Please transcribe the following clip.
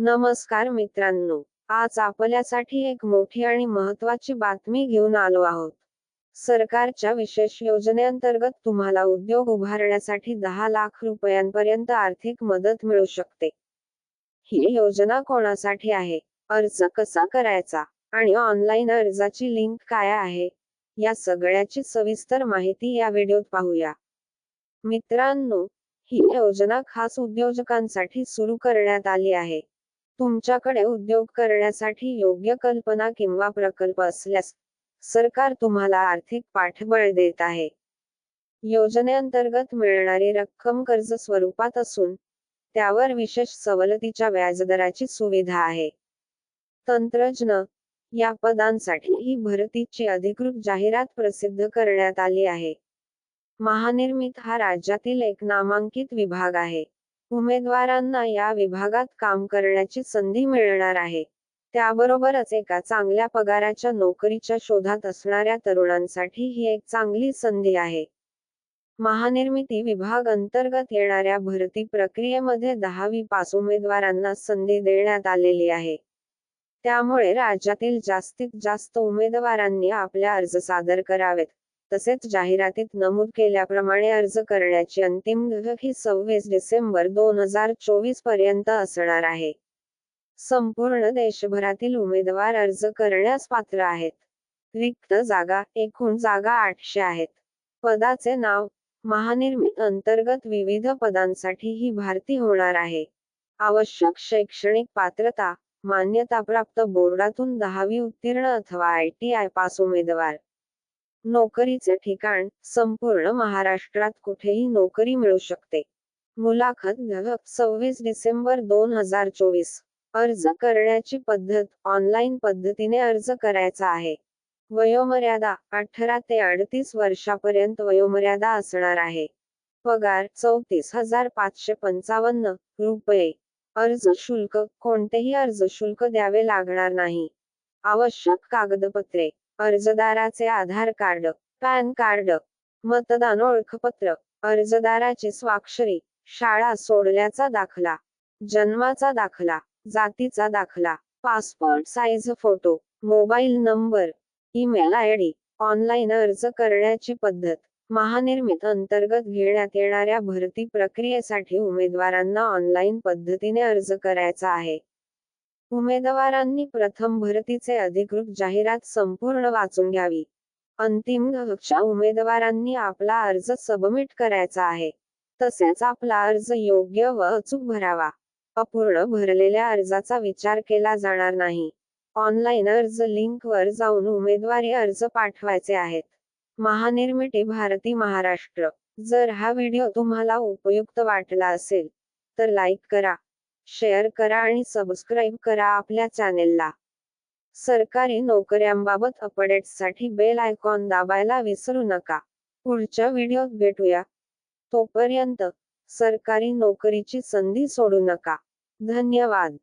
नमस्कार मित्रांनो आज आपल्यासाठी एक मोठी आणि महत्वाची बातमी घेऊन आलो आहोत. सरकारच्या विशेष योजनेअंतर्गत तुम्हाला उद्योग उभारण्यासाठी दहा लाख रुपयांपर्यंत आर्थिक मदत मिळू शकते. ही योजना कोणासाठी आहे? अर्ज कसा करायचा? आणि ऑनलाईन अर्जाची लिंक काय आहे? या सगळ्याची सविस्तर माहिती या व्हिडिओत पाहूया. मित्रांनो ही योजना खास उद्योजकांसाठी सुरू करण्यात आली आहे. तुमच्याकडे उद्योग करण्यासाठी योग्य कल्पना किंवा प्रकल्प असल्यास सरकार तुम्हाला आर्थिक पाठबळ देत आहे. योजनेअंतर्गत मिळणारी रक्कम कर्ज स्वरूपात असून त्यावर विशेष सवलतीच्या व्याजदराची सुविधा आहे. तंत्रज्ञ या पदांसाठी ही भरतीची अधिकृत जाहिरात प्रसिद्ध करण्यात आली आहे. महानिर्मित हा राज्यातील एक नामांकित विभाग आहे. उमेदवारांना या विभागात काम करण्याची संधी मिळणार आहे. त्याबरोबरच एका चांगल्या पगाराच्या नोकरीच्या शोधात असणाऱ्या तरुणांसाठी ही एक चांगली संधी आहे. महानिर्मिती विभाग अंतर्गत येणाऱ्या भरती प्रक्रियेमध्ये दहावी पास उमेदवारांना संधी देण्यात आलेली आहे. त्यामुळे राज्यातील जास्तीत जास्त उमेदवारांनी आपले अर्ज सादर करावेत. तसेच जाहिरातीत नमूद केल्याप्रमाणे अर्ज करण्याची अंतिम ही सव्वीस डिसेंबर दोन हजार चोवीसपर्यंत असणार आहे. संपूर्ण देशभरातील उमेदवार अर्ज करण्यास पात्र आहेत. रिक्त जागा एकूण जागा आठशे आहेत. पदाचे नाव महानिर्मित अंतर्गत विविध पदांसाठी ही भरती होणार आहे. आवश्यक शैक्षणिक पात्रता मान्यताप्राप्त बोर्डातून दहावी उत्तीर्ण अथवा आय टी आय पास उमेदवार. नोकरीचे ठिकाण संपूर्ण महाराष्ट्रात कुठेही नोकरी मिळू शकते. मुलाखत सव्वीस डिसेंबर दोन हजार चोवीस. अर्ज करण्याची पद्धत ऑनलाईन पद्धतीने अर्ज करायचा आहे. वयोमर्यादा अठरा ते अडतीस वर्षापर्यंत वयोमर्यादा असणार आहे. पगार चौतीस हजार पाचशे पंचावन्न रुपये. अर्ज शुल्क कोणतेही अर्ज शुल्क द्यावे लागणार नाही. आवश्यक कागदपत्रे अर्जदाराचे आधार कार्ड पॅन कार्ड मतदान ओळखपत्र अर्जदाराची स्वाक्षरी शाळा सोडल्याचा दाखला जन्माचा दाखला जातीचा दाखला passport size photo mobile number email I D online अर्ज करण्याची पद्धत महानिर्मित अंतर्गत घेण्यात येणाऱ्या भरती प्रक्रियेसाठी उमेदवारांना ऑनलाईन पद्धतीने अर्ज करायचा आहे. उमेदवारांनी प्रथम भरतीचे अधिकृत जाहिरात संपूर्ण वाचून घ्यावी. अंतिम कक्षा उमेदवारांनी आपला अर्ज सबमिट करायचा आहे. तसेच आपला अर्ज योग्य व अचूक भरावा. अपूर्ण भरलेल्या अर्जाचा विचार केला जाणार नाही. ऑनलाईन अर्ज लिंक वर जाऊन उमेदवारी अर्ज पाठवायचे आहेत. महानिर्मिती भारती महाराष्ट्र. जर हा व्हिडिओ तुम्हाला उपयुक्त वाटला असेल तर लाईक करा. शेअर करा आणि सबस्क्राईब करा आपल्या चॅनेलला. सरकारी नोकऱ्यांबाबत अपडेट्ससाठी बेल आयकॉन दाबायला विसरू नका. पुढच्या व्हिडिओत भेटूया. तोपर्यंत सरकारी नोकरीची संधी सोडू नका. धन्यवाद.